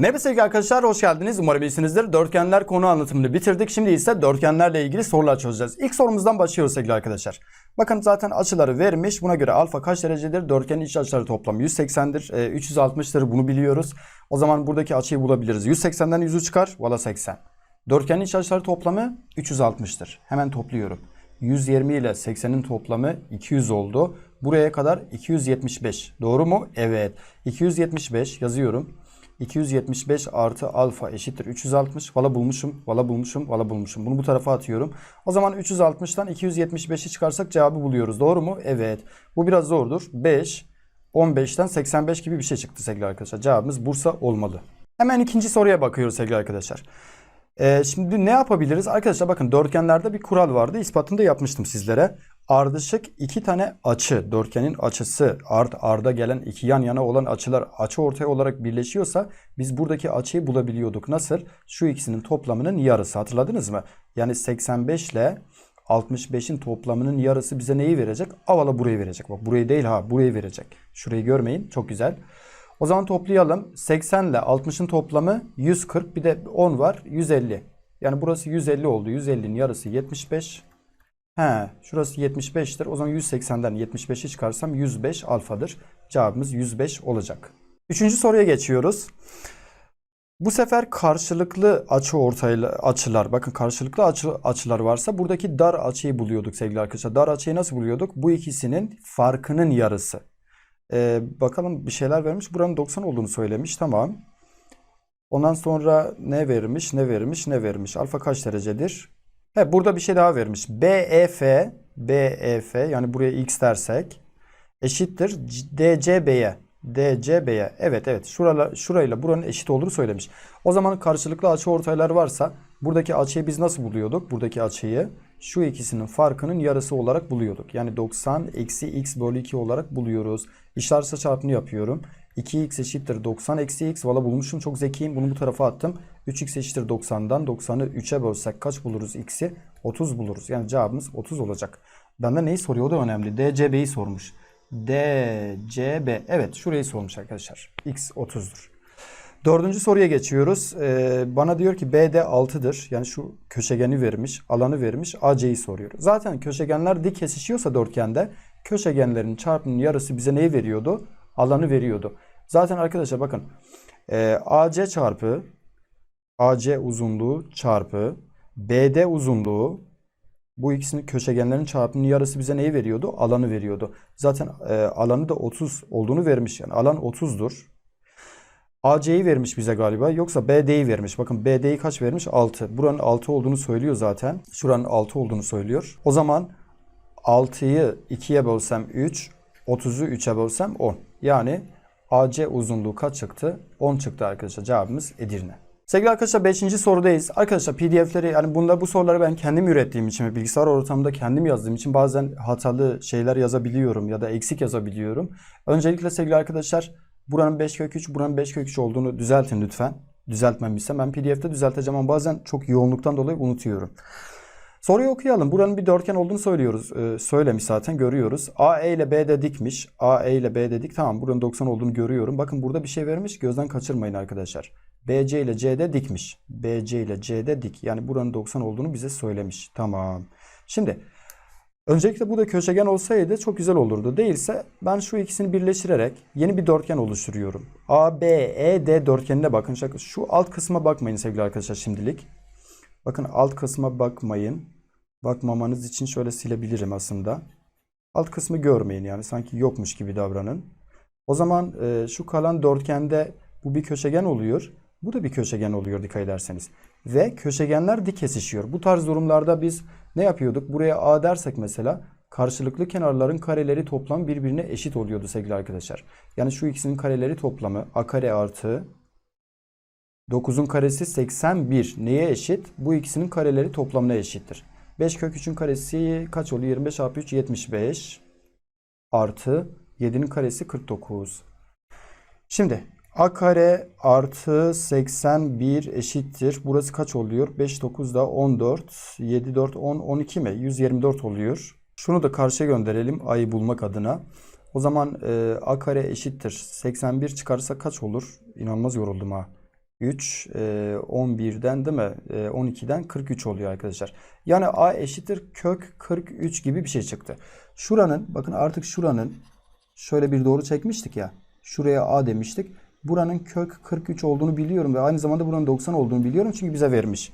Merhaba sevgili arkadaşlar, hoş geldiniz. Umarım iyisinizdir. Dörtgenler konu anlatımını bitirdik. Şimdi ise dörtgenlerle ilgili sorular çözeceğiz. İlk sorumuzdan başlıyoruz sevgili arkadaşlar. Bakın zaten açıları vermiş. Buna göre alfa kaç derecedir? Dörtgenin iç açıları toplamı 180'dir. E, 360'tır bunu biliyoruz. O zaman buradaki açıyı bulabiliriz. 180'den 100'ü çıkar. Valla 80. Dörtgenin iç açıları toplamı 360'tır. Hemen topluyorum. 120 ile 80'in toplamı 200 oldu. Buraya kadar 275. Doğru mu? Evet. 275 yazıyorum. 275 artı alfa eşittir 360. Valla bulmuşum, valla bulmuşum, valla bulmuşum. Bunu bu tarafa atıyorum. O zaman 360'tan 275'i çıkarsak cevabı buluyoruz. Doğru mu? Evet. Bu biraz zordur. 5, 15'ten 85 gibi bir şey çıktı sevgili arkadaşlar. Cevabımız Bursa olmalı. Hemen ikinci soruya bakıyoruz sevgili arkadaşlar. Ee, şimdi ne yapabiliriz? Arkadaşlar bakın dörtgenlerde bir kural vardı. İspatını da yapmıştım sizlere. Ardışık iki tane açı, dörtgenin açısı art arda gelen iki yan yana olan açılar açı ortaya olarak birleşiyorsa biz buradaki açıyı bulabiliyorduk. Nasıl? Şu ikisinin toplamının yarısı hatırladınız mı? Yani 85 ile 65'in toplamının yarısı bize neyi verecek? Avala burayı verecek. Bak burayı değil ha burayı verecek. Şurayı görmeyin. Çok güzel. O zaman toplayalım. 80 ile 60'ın toplamı 140 bir de 10 var 150. Yani burası 150 oldu. 150'nin yarısı 75. He, şurası 75'tir. O zaman 180'den 75'i çıkarsam 105 alfadır. Cevabımız 105 olacak. Üçüncü soruya geçiyoruz. Bu sefer karşılıklı açı ortaylı açılar. Bakın karşılıklı açı, açılar varsa buradaki dar açıyı buluyorduk sevgili arkadaşlar. Dar açıyı nasıl buluyorduk? Bu ikisinin farkının yarısı. Ee, bakalım bir şeyler vermiş. Buranın 90 olduğunu söylemiş. Tamam. Ondan sonra ne vermiş, ne vermiş, ne vermiş? Alfa kaç derecedir? He, burada bir şey daha vermiş. BEF, BEF yani buraya x dersek eşittir DCB'ye. DCB'ye. Evet evet. Şurayla, şurayla buranın eşit olduğunu söylemiş. O zaman karşılıklı açı ortaylar varsa buradaki açıyı biz nasıl buluyorduk? Buradaki açıyı şu ikisinin farkının yarısı olarak buluyorduk. Yani 90 eksi x bölü 2 olarak buluyoruz. İşarsa çarpımı yapıyorum. 2x eşittir 90 eksi x. Valla bulmuşum çok zekiyim. Bunu bu tarafa attım. 3x eşittir 90'dan 90'ı 3'e bölsek kaç buluruz x'i? 30 buluruz. Yani cevabımız 30 olacak. Benden neyi soruyor o da önemli. DCB'yi sormuş. DCB. Evet şurayı sormuş arkadaşlar. X 30'dur. Dördüncü soruya geçiyoruz. Ee, bana diyor ki BD 6'dır. Yani şu köşegeni vermiş, alanı vermiş, AC'yi soruyor. Zaten köşegenler dik kesişiyorsa dörtgende köşegenlerin çarpımının yarısı bize neyi veriyordu? Alanı veriyordu. Zaten arkadaşlar bakın e, AC çarpı AC uzunluğu çarpı BD uzunluğu bu ikisinin köşegenlerin çarpımının yarısı bize neyi veriyordu? Alanı veriyordu. Zaten e, alanı da 30 olduğunu vermiş. Yani alan 30'dur. AC'yi vermiş bize galiba. Yoksa BD'yi vermiş. Bakın BD'yi kaç vermiş? 6. Buranın 6 olduğunu söylüyor zaten. Şuranın 6 olduğunu söylüyor. O zaman 6'yı 2'ye bölsem 3, 30'u 3'e bölsem 10. Yani AC uzunluğu kaç çıktı? 10 çıktı arkadaşlar. Cevabımız Edirne. Sevgili arkadaşlar 5. sorudayız. Arkadaşlar PDF'leri yani bunda bu soruları ben kendim ürettiğim için ve bilgisayar ortamında kendim yazdığım için bazen hatalı şeyler yazabiliyorum ya da eksik yazabiliyorum. Öncelikle sevgili arkadaşlar buranın 5 kök 3, buranın 5 kök 3 olduğunu düzeltin lütfen. Düzeltmem bilsem ben PDF'de düzelteceğim ama bazen çok yoğunluktan dolayı unutuyorum. Soruyu okuyalım. Buranın bir dörtgen olduğunu söylüyoruz. Ee, söylemiş zaten görüyoruz. AE ile BD dikmiş. AE ile BD dik. Tamam buranın 90 olduğunu görüyorum. Bakın burada bir şey vermiş. Gözden kaçırmayın arkadaşlar. BC ile CD dikmiş. BC ile CD dik. Yani buranın 90 olduğunu bize söylemiş. Tamam. Şimdi öncelikle bu da köşegen olsaydı çok güzel olurdu. Değilse ben şu ikisini birleştirerek yeni bir dörtgen oluşturuyorum. ABED dörtgenine bakın. Şu alt kısma bakmayın sevgili arkadaşlar şimdilik. Bakın alt kısma bakmayın. Bakmamanız için şöyle silebilirim aslında. Alt kısmı görmeyin yani sanki yokmuş gibi davranın. O zaman e, şu kalan dörtgende bu bir köşegen oluyor. Bu da bir köşegen oluyor dikkat ederseniz. Ve köşegenler dik kesişiyor. Bu tarz durumlarda biz ne yapıyorduk? Buraya A dersek mesela karşılıklı kenarların kareleri toplam birbirine eşit oluyordu sevgili arkadaşlar. Yani şu ikisinin kareleri toplamı A kare artı 9'un karesi 81 neye eşit? Bu ikisinin kareleri toplamına eşittir. 5 kök 3'ün karesi kaç oluyor? 25 çarpı 3 75 artı 7'nin karesi 49. Şimdi a kare artı 81 eşittir. Burası kaç oluyor? 5 9 da 14. 7 4 10 12 mi? 124 oluyor. Şunu da karşıya gönderelim a'yı bulmak adına. O zaman e, a kare eşittir. 81 çıkarsa kaç olur? İnanılmaz yoruldum ha. 3, e, 11'den değil mi? E, 12'den 43 oluyor arkadaşlar. Yani A eşittir kök 43 gibi bir şey çıktı. Şuranın bakın artık şuranın şöyle bir doğru çekmiştik ya. Şuraya A demiştik. Buranın kök 43 olduğunu biliyorum ve aynı zamanda buranın 90 olduğunu biliyorum çünkü bize vermiş.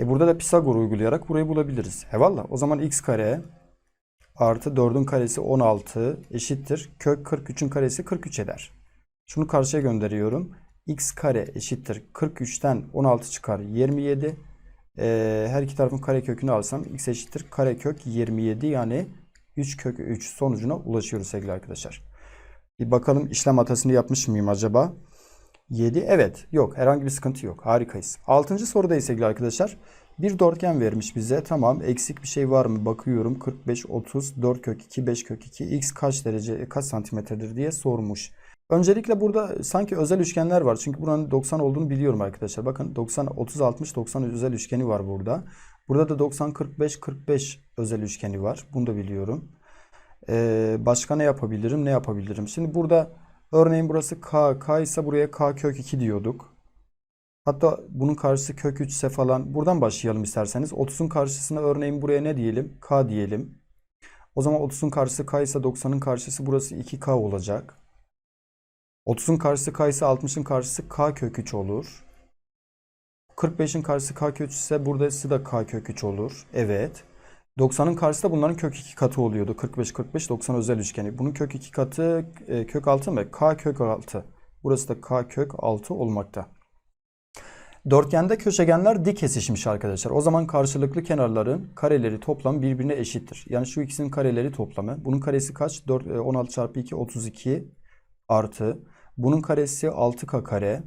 E burada da Pisagor uygulayarak burayı bulabiliriz. Eyvallah. O zaman x kare artı 4'ün karesi 16 eşittir. Kök 43'ün karesi 43 eder. Şunu karşıya gönderiyorum. x kare eşittir. 43'ten 16 çıkar 27. Ee, her iki tarafın kare kökünü alsam x eşittir. Kare kök 27 yani 3 kök 3 sonucuna ulaşıyoruz sevgili arkadaşlar. Bir bakalım işlem hatasını yapmış mıyım acaba? 7 evet yok herhangi bir sıkıntı yok harikayız. 6. sorudayız sevgili arkadaşlar. Bir dörtgen vermiş bize tamam eksik bir şey var mı bakıyorum 45 30 4 kök 2 5 kök 2 x kaç derece kaç santimetredir diye sormuş. Öncelikle burada sanki özel üçgenler var. Çünkü buranın 90 olduğunu biliyorum arkadaşlar. Bakın 90 30 60 90 özel üçgeni var burada. Burada da 90 45 45 özel üçgeni var. Bunu da biliyorum. Ee, başka ne yapabilirim? Ne yapabilirim? Şimdi burada örneğin burası k. K ise buraya k kök 2 diyorduk. Hatta bunun karşısı kök 3 ise falan buradan başlayalım isterseniz. 30'un karşısına örneğin buraya ne diyelim? K diyelim. O zaman 30'un karşısı k ise 90'ın karşısı burası 2k olacak. 30'un karşısı k ise 60'ın karşısı k kök 3 olur. 45'in karşısı k kök 3 ise burası da k kök 3 olur. Evet. 90'ın karşısı da bunların kök 2 katı oluyordu. 45 45 90 özel üçgeni. Bunun kök 2 katı e, kök 6 mı? K kök 6. Burası da k kök 6 olmakta. Dörtgende köşegenler dik kesişmiş arkadaşlar. O zaman karşılıklı kenarların kareleri toplam birbirine eşittir. Yani şu ikisinin kareleri toplamı. Bunun karesi kaç? 4, 16 çarpı 2 32 artı. Bunun karesi 6k kare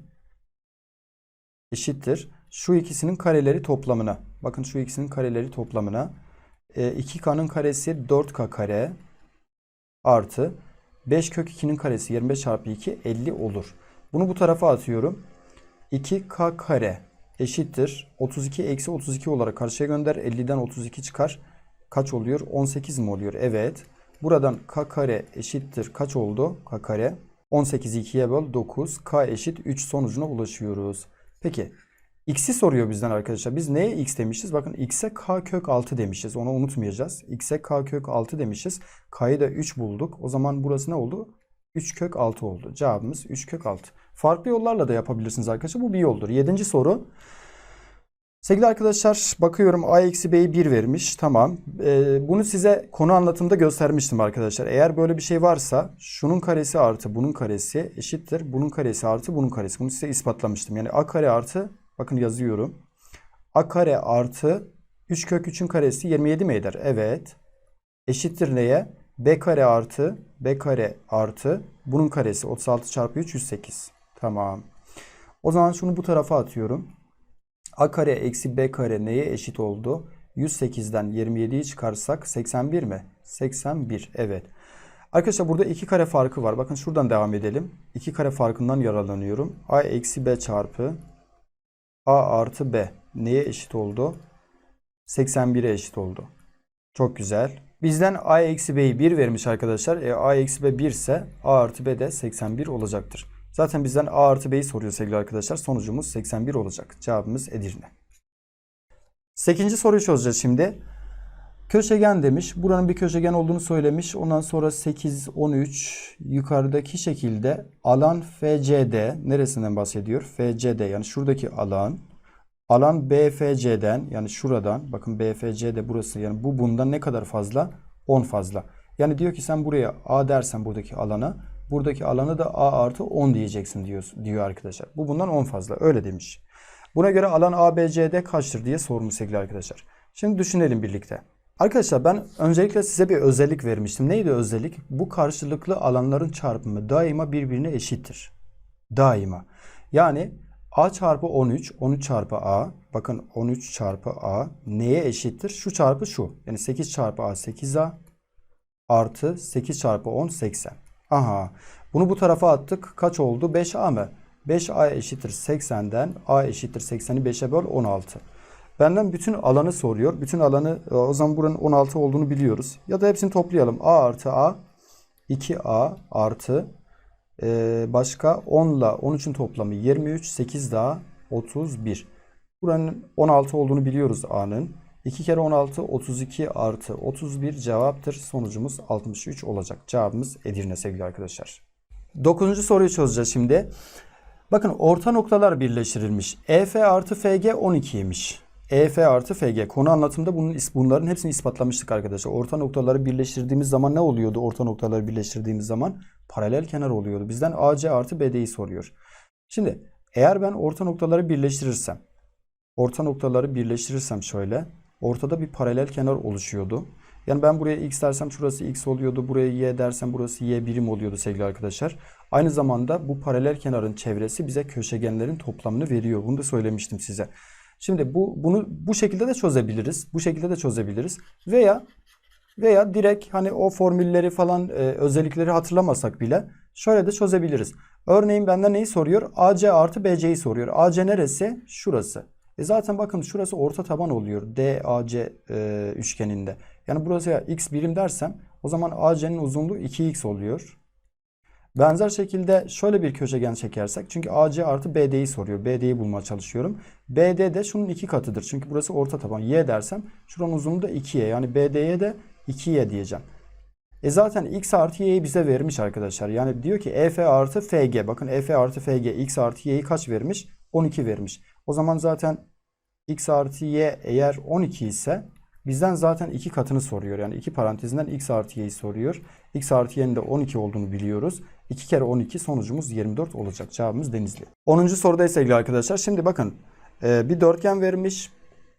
eşittir. Şu ikisinin kareleri toplamına. Bakın şu ikisinin kareleri toplamına. E, 2k'nın karesi 4k kare artı 5 kök 2'nin karesi 25 çarpı 2 50 olur. Bunu bu tarafa atıyorum. 2k kare eşittir. 32 eksi 32 olarak karşıya gönder. 50'den 32 çıkar. Kaç oluyor? 18 mi oluyor? Evet. Buradan k kare eşittir. Kaç oldu? k kare. 18'i 2'ye böl 9. k eşit 3 sonucuna ulaşıyoruz. Peki. X'i soruyor bizden arkadaşlar. Biz neye x demişiz? Bakın x'e k kök 6 demişiz. Onu unutmayacağız. x'e k kök 6 demişiz. k'yı da 3 bulduk. O zaman burası ne oldu? 3 kök 6 oldu. Cevabımız 3 kök 6. Farklı yollarla da yapabilirsiniz arkadaşlar. Bu bir yoldur. Yedinci soru. Sevgili arkadaşlar bakıyorum a eksi b'yi 1 vermiş. Tamam. Ee, bunu size konu anlatımda göstermiştim arkadaşlar. Eğer böyle bir şey varsa şunun karesi artı bunun karesi eşittir. Bunun karesi artı bunun karesi. Bunu size ispatlamıştım. Yani a kare artı bakın yazıyorum. a kare artı 3 kök 3'ün karesi 27 mi eder? Evet. Eşittir neye? b kare artı b kare artı bunun karesi 36 çarpı 3 108. Tamam. O zaman şunu bu tarafa atıyorum. A kare eksi B kare neye eşit oldu? 108'den 27'yi çıkarsak 81 mi? 81 evet. Arkadaşlar burada iki kare farkı var. Bakın şuradan devam edelim. İki kare farkından yararlanıyorum. A eksi B çarpı A artı B neye eşit oldu? 81'e eşit oldu. Çok güzel. Bizden A eksi B'yi 1 vermiş arkadaşlar. E, A eksi B 1 ise A artı B de 81 olacaktır. Zaten bizden A artı B'yi soruyor sevgili arkadaşlar. Sonucumuz 81 olacak. Cevabımız Edirne. 8. soruyu çözeceğiz şimdi. Köşegen demiş. Buranın bir köşegen olduğunu söylemiş. Ondan sonra 8, 13 yukarıdaki şekilde alan FCD neresinden bahsediyor? FCD yani şuradaki alan alan BFC'den yani şuradan bakın BFC'de burası yani bu bundan ne kadar fazla? 10 fazla. Yani diyor ki sen buraya A dersen buradaki alana buradaki alanı da A artı 10 diyeceksin diyor, diyor arkadaşlar. Bu bundan 10 fazla öyle demiş. Buna göre alan ABCD kaçtır diye sormuş sevgili arkadaşlar. Şimdi düşünelim birlikte. Arkadaşlar ben öncelikle size bir özellik vermiştim. Neydi özellik? Bu karşılıklı alanların çarpımı daima birbirine eşittir. Daima. Yani A çarpı 13, 13 çarpı A. Bakın 13 çarpı A neye eşittir? Şu çarpı şu. Yani 8 çarpı A 8A artı 8 çarpı 10 80. Aha. Bunu bu tarafa attık. Kaç oldu? 5A mı? 5A eşittir 80'den A eşittir 80'i 5'e böl 16. Benden bütün alanı soruyor. Bütün alanı e, o zaman buranın 16 olduğunu biliyoruz. Ya da hepsini toplayalım. A artı A 2A artı ee, başka 10 ile 13'ün toplamı 23, 8 daha 31. Buranın 16 olduğunu biliyoruz A'nın. 2 kere 16 32 artı 31 cevaptır. Sonucumuz 63 olacak. Cevabımız Edirne sevgili arkadaşlar. Dokuzuncu soruyu çözeceğiz şimdi. Bakın orta noktalar birleştirilmiş. EF artı FG 12'ymiş. EF artı FG. Konu anlatımında bunun, bunların hepsini ispatlamıştık arkadaşlar. Orta noktaları birleştirdiğimiz zaman ne oluyordu? Orta noktaları birleştirdiğimiz zaman paralel kenar oluyordu. Bizden AC artı BD'yi soruyor. Şimdi eğer ben orta noktaları birleştirirsem orta noktaları birleştirirsem şöyle ortada bir paralel kenar oluşuyordu. Yani ben buraya x dersem şurası x oluyordu. Buraya y dersem burası y birim oluyordu sevgili arkadaşlar. Aynı zamanda bu paralel kenarın çevresi bize köşegenlerin toplamını veriyor. Bunu da söylemiştim size. Şimdi bu bunu bu şekilde de çözebiliriz. Bu şekilde de çözebiliriz. Veya veya direkt hani o formülleri falan e, özellikleri hatırlamasak bile şöyle de çözebiliriz. Örneğin benden neyi soruyor? AC artı BC'yi soruyor. AC neresi? Şurası. E zaten bakın şurası orta taban oluyor. DAC e, üçgeninde. Yani burası ya x birim dersem o zaman AC'nin uzunluğu 2x oluyor. Benzer şekilde şöyle bir köşegen çekersek çünkü AC artı BD'yi soruyor. BD'yi bulmaya çalışıyorum. BD de şunun iki katıdır. Çünkü burası orta taban. Y dersem şuranın uzunluğu da 2y. Yani BD'ye de 2y diyeceğim. E zaten x artı y'yi bize vermiş arkadaşlar. Yani diyor ki EF artı FG. Bakın EF artı FG x artı y'yi kaç vermiş? 12 vermiş. O zaman zaten x artı y eğer 12 ise bizden zaten iki katını soruyor. Yani iki parantezinden x artı y'yi soruyor. x artı y'nin de 12 olduğunu biliyoruz. 2 kere 12 sonucumuz 24 olacak. Cevabımız Denizli. 10. sorudayız sevgili arkadaşlar. Şimdi bakın e, bir dörtgen vermiş.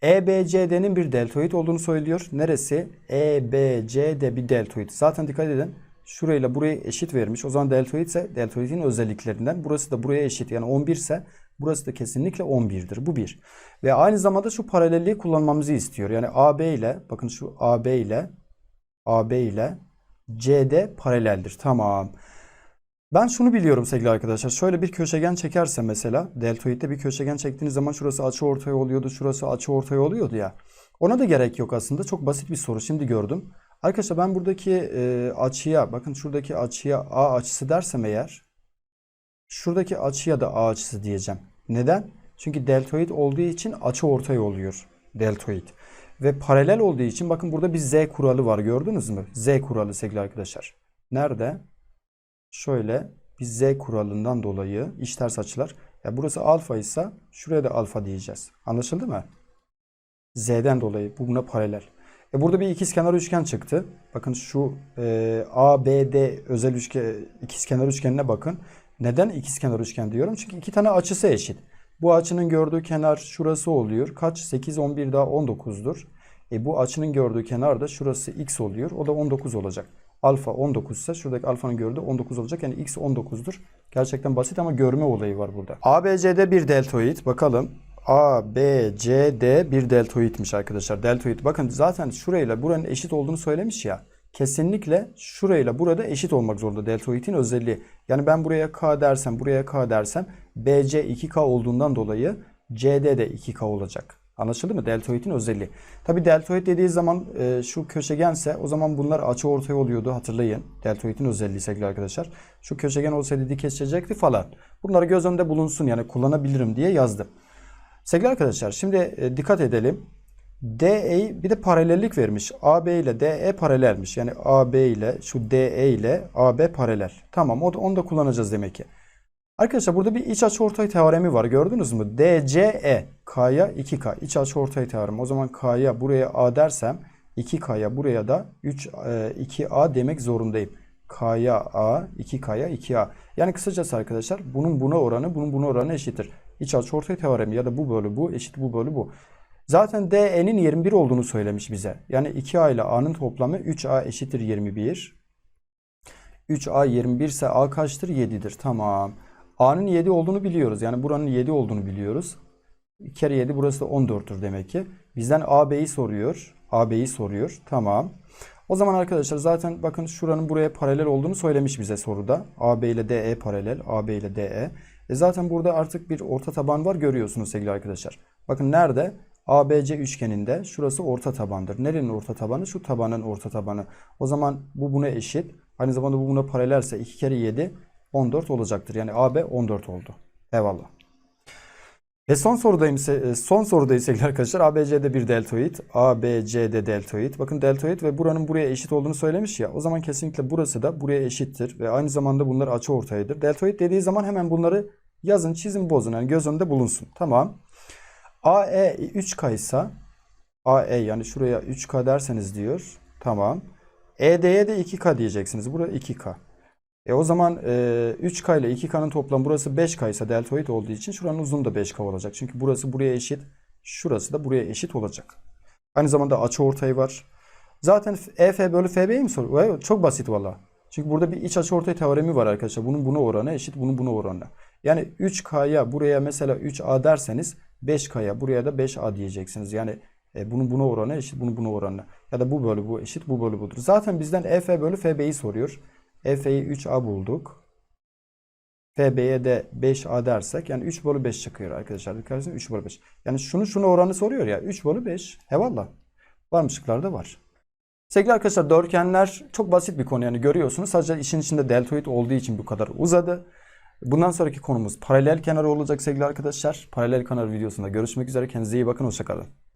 EBCD'nin bir deltoid olduğunu söylüyor. Neresi? EBCD bir deltoid. Zaten dikkat edin. Şurayla buraya eşit vermiş. O zaman deltoid ise deltoidin özelliklerinden. Burası da buraya eşit. Yani 11 ise burası da kesinlikle 11'dir. Bu bir. Ve aynı zamanda şu paralelliği kullanmamızı istiyor. Yani AB ile bakın şu AB ile AB ile CD paraleldir. Tamam. Ben şunu biliyorum sevgili arkadaşlar. Şöyle bir köşegen çekerse mesela deltoidde bir köşegen çektiğiniz zaman şurası açı ortaya oluyordu. Şurası açı ortaya oluyordu ya. Ona da gerek yok aslında. Çok basit bir soru. Şimdi gördüm. Arkadaşlar ben buradaki e, açıya bakın şuradaki açıya A açısı dersem eğer şuradaki açıya da A açısı diyeceğim. Neden? Çünkü deltoid olduğu için açı ortaya oluyor. Deltoid. Ve paralel olduğu için bakın burada bir Z kuralı var gördünüz mü? Z kuralı sevgili arkadaşlar. Nerede? Şöyle bir Z kuralından dolayı iç ters açılar. Ya burası alfa ise şuraya da alfa diyeceğiz. Anlaşıldı mı? Z'den dolayı bu buna paralel. E burada bir ikizkenar üçgen çıktı. Bakın şu e, ABD özel üçgen ikizkenar üçgenine bakın. Neden ikizkenar üçgen diyorum? Çünkü iki tane açısı eşit. Bu açının gördüğü kenar şurası oluyor. Kaç? 8, 11 daha 19'dur. E bu açının gördüğü kenar da şurası x oluyor. O da 19 olacak. Alfa 19 ise şuradaki alfanın gördüğü 19 olacak. Yani x 19'dur. Gerçekten basit ama görme olayı var burada. ABC'de bir deltoid. Bakalım. ABCD bir deltoidmiş arkadaşlar. Deltoid. Bakın zaten şurayla buranın eşit olduğunu söylemiş ya. Kesinlikle şurayla burada eşit olmak zorunda deltoidin özelliği. Yani ben buraya K dersem, buraya K dersem BC 2K olduğundan dolayı CD de 2K olacak. Anlaşıldı mı? Deltoidin özelliği. Tabi deltoid dediği zaman e, şu köşegense o zaman bunlar açı ortaya oluyordu hatırlayın. Deltoidin özelliği sevgili arkadaşlar. Şu köşegen olsaydı dik kesecekti falan. Bunları göz önünde bulunsun yani kullanabilirim diye yazdım. Sevgili arkadaşlar şimdi e, dikkat edelim. DE bir de paralellik vermiş. AB ile DE paralelmiş. Yani AB ile şu DE ile AB paralel. Tamam onu da kullanacağız demek ki. Arkadaşlar burada bir iç açıortay teoremi var. Gördünüz mü? DCE K'ya 2K. İç açıortay teoremi. O zaman K'ya buraya A dersem 2K'ya buraya da 3 e, 2A demek zorundayım. K'ya A, 2K'ya 2A. Yani kısacası arkadaşlar bunun buna oranı, bunun buna oranı eşittir. İç açıortay teoremi ya da bu bölü bu eşit bu bölü bu. Zaten DE'nin 21 olduğunu söylemiş bize. Yani 2A ile A'nın toplamı 3A eşittir 21. 3A 21 ise A kaçtır? 7'dir. Tamam. A'nın 7 olduğunu biliyoruz. Yani buranın 7 olduğunu biliyoruz. 2 kere 7 burası da 14'tür demek ki. Bizden AB'yi soruyor. AB'yi soruyor. Tamam. O zaman arkadaşlar zaten bakın şuranın buraya paralel olduğunu söylemiş bize soruda. AB ile DE paralel. AB ile DE. E zaten burada artık bir orta taban var görüyorsunuz sevgili arkadaşlar. Bakın nerede? ABC üçgeninde şurası orta tabandır. Nerenin orta tabanı? Şu tabanın orta tabanı. O zaman bu buna eşit. Aynı zamanda bu buna paralelse 2 kere 7 14 olacaktır. Yani AB 14 oldu. Eyvallah. Ve son sorudayım e, son sorudayız sevgili arkadaşlar. ABC'de bir deltoid. ABC'de deltoid. Bakın deltoid ve buranın buraya eşit olduğunu söylemiş ya. O zaman kesinlikle burası da buraya eşittir. Ve aynı zamanda bunlar açı ortayıdır. Deltoid dediği zaman hemen bunları yazın, çizin, bozun. Yani göz önünde bulunsun. Tamam. AE 3K ise AE yani şuraya 3K derseniz diyor. Tamam. ED'ye de 2K diyeceksiniz. Buraya 2K. E o zaman e, 3K ile 2K'nın toplamı burası 5K ise deltoid olduğu için şuranın uzunluğu da 5K olacak. Çünkü burası buraya eşit. Şurası da buraya eşit olacak. Aynı zamanda açı ortayı var. Zaten EF bölü FB'yi mi soruyor? Vay, Çok basit valla. Çünkü burada bir iç açı ortay teoremi var arkadaşlar. Bunun buna oranı eşit, bunun buna oranı. Yani 3K'ya buraya mesela 3A derseniz 5K'ya buraya da 5A diyeceksiniz. Yani e, bunun buna oranı eşit, bunun buna oranı. Ya da bu bölü bu eşit, bu bölü budur. Zaten bizden EF bölü FB'yi soruyor. EF'yi 3A bulduk. FB'ye de 5A dersek yani 3 bölü 5 çıkıyor arkadaşlar. Dikkat edin 3 bölü 5. Yani şunu şunu oranı soruyor ya 3 bölü 5. Eyvallah. Var mı şıklarda var. Sevgili arkadaşlar dörtgenler çok basit bir konu yani görüyorsunuz. Sadece işin içinde deltoid olduğu için bu kadar uzadı. Bundan sonraki konumuz paralel kenar olacak sevgili arkadaşlar. Paralel kenar videosunda görüşmek üzere. Kendinize iyi bakın. Hoşçakalın.